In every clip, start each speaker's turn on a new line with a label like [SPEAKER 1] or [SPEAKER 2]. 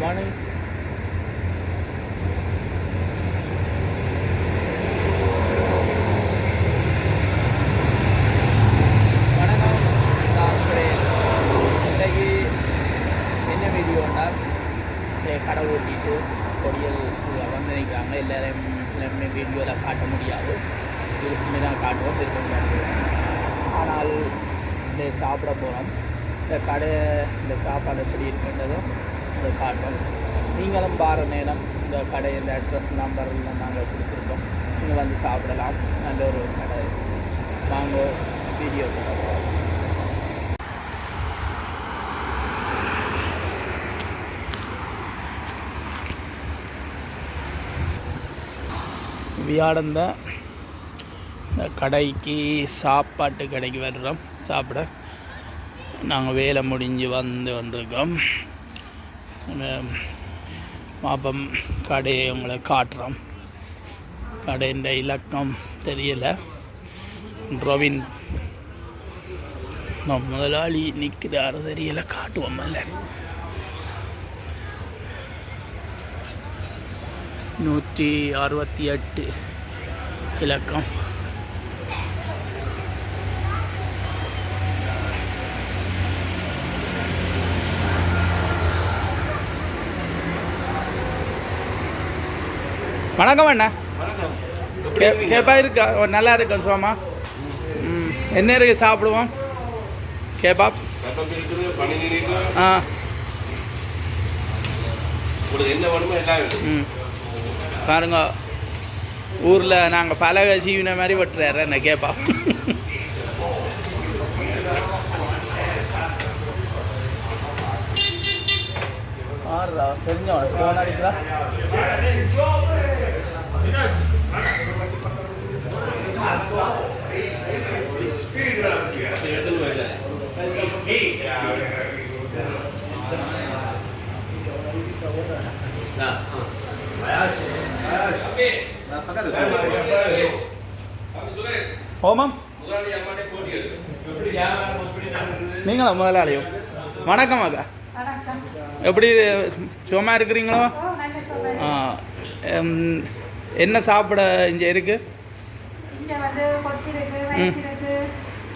[SPEAKER 1] Morning வணக்கம் நான் சுரேஷ் என்ன வீடியோன்னா கடை ஓட்டிட்டு பொடியல் வந்து நிற்கிறாங்க எல்லோரும் சில வீடியோவில் காட்ட முடியாது விருப்பமே தான் காட்டுவோம் விருப்பம் காட்டுவோம் ஆனால் இந்த சாப்பிட போகிறோம் இந்த கடை இந்த சாப்பாடு எப்படி இருக்குன்றதை இதை காட்டும் நீங்களும் பாரு நேரம் இந்த கடை இந்த அட்ரஸ் நம்பர்லாம் நாங்கள் கொடுத்துருக்கோம். நீங்கள் வந்து சாப்பிடலாம். நல்ல ஒரு கடை. வாங்க வீடியோ வியாடந்த இந்த கடைக்கு சாப்பாட்டு கடைக்கு வர்றோம். சாப்பிட. நாங்கள் வேலை முடிஞ்சு வந்து வந்திருக்கோம். உம், பாப்பம் கடையை உங்களை காட்டுறோம். கடையின் இலக்கம் தெரியலை. ரவின் நம்ம முதலாளி நிற்கிறாரு தெரியல காட்டுவோம் இல்லை நூற்றி அறுபத்தி எட்டு இலக்கம். வணக்கம் அண்ணா. கே கேப்பா இருக்கா? நல்லா இருக்கும் சோமா ம் என்ன இருக்கு சாப்பிடுவோம்? கேபாப். ஆ. பாருங்க ஊரில் நாங்கள் பலகை சீவின மாதிரி வெட்டுறாரு என்ன கேப்பா. தெரிஞ்சவன் அடிக்கிறா ஓமம்? நீங்களா முதலாளியோ? வணக்கம் அக்கா. எப்படி சுகமாக இருக்கிறீங்களோ? என்ன சாப்பிட இங்கே இருக்கு?
[SPEAKER 2] இங்க வந்து கொத்தி இருக்கு ரைஸ் இருக்கு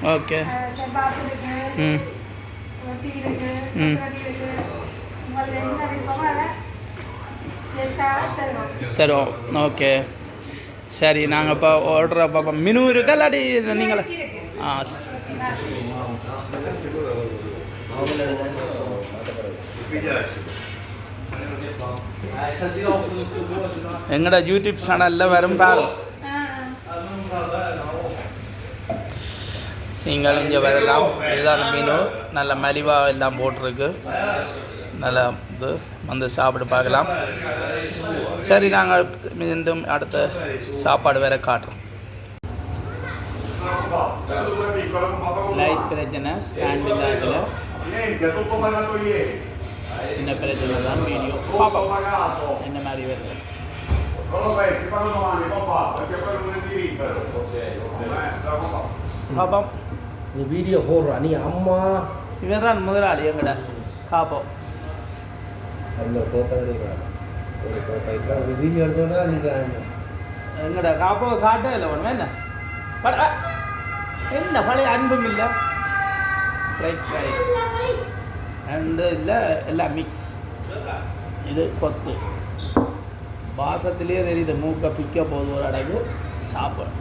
[SPEAKER 1] ஓகே.
[SPEAKER 2] கெபாப் இருக்கு
[SPEAKER 1] ம்.
[SPEAKER 2] ரொட்டி இருக்கு
[SPEAKER 1] ம்.
[SPEAKER 2] இருக்கு. உங்களுக்கு என்ன விருப்பமோ அதை
[SPEAKER 1] ஓகே. சரி நாங்கள் இப்போ ஆர்டர் பார்ப்போம். மெனு இருக்கா இல்லாட்டி நீங்களே. ஆ. எங்களோட யூடியூப் சேனலில் வரும் பாரு நீங்கள் இங்கே வரலாம் இதுதான் மெனு நல்ல மலிவாக எல்லாம் போட்டிருக்கு நல்ல இது வந்து சாப்பிட்டு பார்க்கலாம் சரி நாங்கள் மீண்டும் அடுத்த சாப்பாடு வேற காட்டுறோம் லைட் பிரச்சனை ஸ்டாண்ட் இல்லாதல சின்ன பிரச்சனை தான் வீடியோ. பார்ப்போம். என்ன மாதிரி வருது. பார்ப்போம்
[SPEAKER 3] நீ வீடியோ போடுறா. நீ அம்மா.
[SPEAKER 1] இவன் தான் முதலாளி எங்கட. காப்போம்
[SPEAKER 3] அந்த ஃபோட்டோ எடுக்கிறாங்க ஒரு ஃபோட்டோ ஒரு வீடியோ எடுத்தோன்னா நிற்கிறாங்க
[SPEAKER 1] எங்கட காப்போ காட்ட இல்லை ஒன்று என்ன? என்ன பழைய அன்பும் இல்லை? ஃப்ரைட் ரைஸ் அண்டு இல்லை எல்லாம் மிக்ஸ் இது கொத்து. வாசத்திலே தெரியுது மூக்கை பிக்க போகுது ஒரு அடகு சாப்பாடு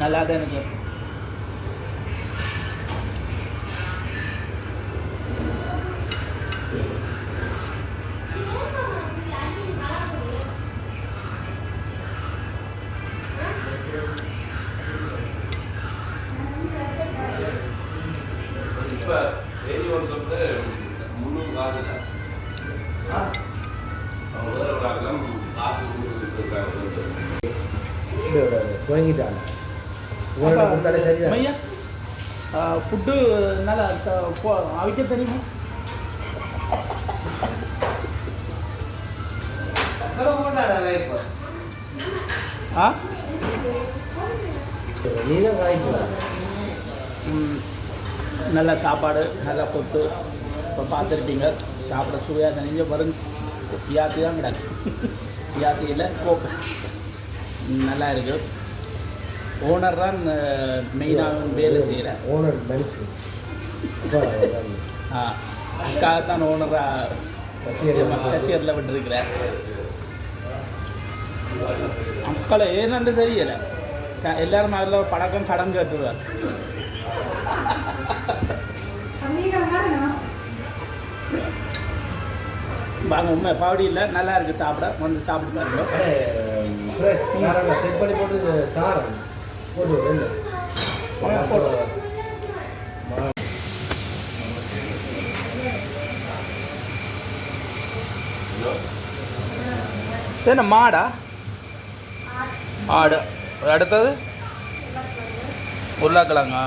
[SPEAKER 1] நல்லா தான் எனக்கு
[SPEAKER 3] வாங்கிட்டாங்க.
[SPEAKER 1] மையா ஃபுட்டு நல்லா அவிக்க தெரியுமா? ஆ?
[SPEAKER 3] நீ தான் காய்க்கலாம்
[SPEAKER 1] ம், நல்ல சாப்பாடு நல்ல கொத்து இப்போ பார்த்துருப்பீங்க சாப்பிட சுவையாக செஞ்ச வரும் யாத்தி தான் கிடாது யாத்தியில் கோப்பை. நல்லா இருக்கு. ஓனர் தான் மெயினாக வேலை செய்கிறேன்
[SPEAKER 3] ஓனர்
[SPEAKER 1] ஆ அக்காகத்தான் ஓனராக கசியரில் விட்டுருக்கிறேன் மக்களை ஏன்னு தெரியல. எல்லாரும் அதில் பழக்கம் கடன் கட்டுவார் வாங்க உண்மை பாவடி இல்லை. நல்லா இருக்கு சாப்பிட. வந்து சாப்பிட்டு பாருங்க.
[SPEAKER 3] செட் பண்ணி போட்டு போட்டு.
[SPEAKER 1] என்ன மாடா? ஆடு. அடுத்தது? உருளைக்கிழங்கா.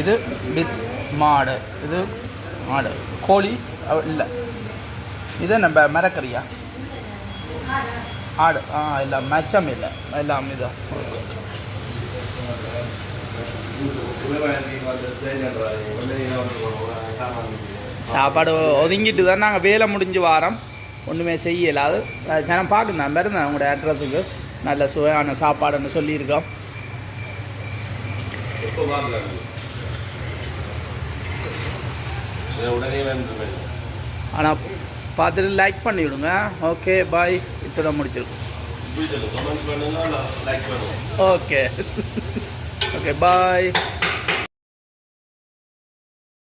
[SPEAKER 1] இது பித் மாடு. இது மாடு. கோழி? இல்லை. இது நம்ம மரக்கறியா? ஆடு. ஆ இல்லை மச்சம் இல்லை. எல்லாம் இது. சாப்பாடு ஒதுங்கிட்டு தான் நாங்கள் வேலை முடிஞ்சு வாரம். ஒன்றுமே செய்யலாது ஜனம் பார்க்கணும். நான் இருந்தேன் உங்களோட அட்ரஸுக்கு நல்ல சுவையான சாப்பாடுன்னு சொல்லியிருக்கோம். ஆனால் பார்த்துட்டு லைக் பண்ணி விடுங்க ஓகே பாய் இத்தோட முடிச்சிருக்கோம். Okay okay bye